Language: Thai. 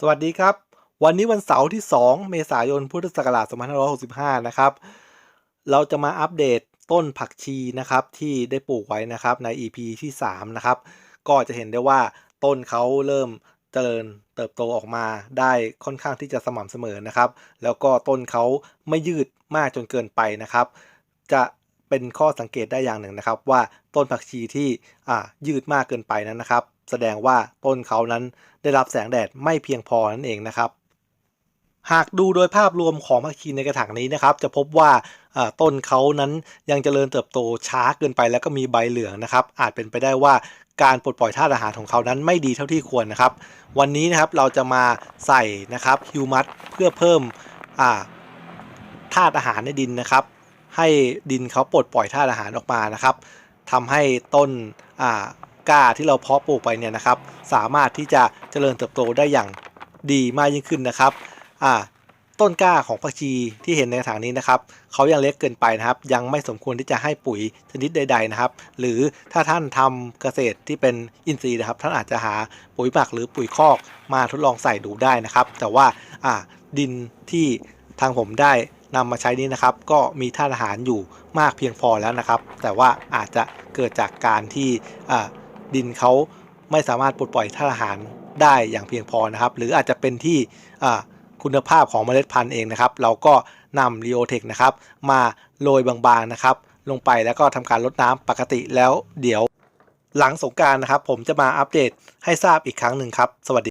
สวัสดีครับ วันนี้วันเสาร์ที่ 2 เมษายน พุทธศักราช 2565 นะครับ เราจะมาอัปเดตต้นผักชีนะครับที่ได้ปลูกไว้นะครับใน EP ที่ 3 นะครับ ก็จะเห็นได้ว่าต้นเขาเริ่มเจริญเติบโตออกมาได้ค่อนข้างที่จะสม่ำเสมอนะครับ แล้วก็ต้นเขาไม่ยืดมากจนเกินไปนะครับ จะเป็นข้อสังเกตได้อย่างหนึ่งนะครับ ว่าต้นผักชีที่อ่ายืดมากเกินไปนั้นนะครับ แสดงว่าต้นเขานั้นได้รับแสงแดดไม่เพียงพอนั่นเองนะครับ หากดูโดยภาพรวมของผักชีในกระถางนี้นะครับ จะพบว่าต้นเขานั้นยังเจริญเติบโตช้าเกินไปแล้วก็มีใบเหลืองนะครับ อาจเป็นไปได้ว่าการปลดปล่อยธาตุอาหารของเขานั้นไม่ดีเท่าที่ควรนะครับ วันนี้นะครับเราจะมาใส่นะครับฮิวมัสเพื่อเพิ่มธาตุอาหารในดินนะครับ ให้ดินเขาปลดปล่อยธาตุอาหารออกมานะครับทำให้ต้น ก้าที่เราเพาะปลูกไปเนี่ยนะครับ สามารถที่จะเจริญเติบโตได้อย่างดีมากยิ่งขึ้นนะครับอ่าต้นกล้าของผักชีที่เห็นในถางนี้นะครับเขายังเล็กเกินไปนะครับ ยังไม่สมควรที่จะให้ปุ๋ยชนิดใด ๆนะครับ หรือถ้าท่านทำเกษตรที่เป็นอินทรีย์นะครับ ท่านอาจจะหาปุ๋ยหมักหรือปุ๋ยคอกมาทดลองใส่ดูได้นะครับ แต่ว่าอ่าดินที่ทางผมได้นำมาใช้นี้นะครับ ก็มีธาตุอาหารอยู่มากเพียงพอแล้วนะครับ แต่ว่าอาจจะเกิดจากการที่อ่า ดินเขาไม่สามารถปลดปล่อยธาตุอาหารได้อย่างเพียงพอนะครับ หรืออาจจะเป็นที่คุณภาพของเมล็ดพันธุ์เองนะครับ เราก็นำรีโอเทคนะครับ มาโรยบางๆนะครับ ลงไปแล้วก็ทำการลดน้ำปกติแล้วเดี๋ยวหลังสงการนะครับ ผมจะมาอัปเดตให้ทราบอีกครั้งหนึ่งครับ สวัสดี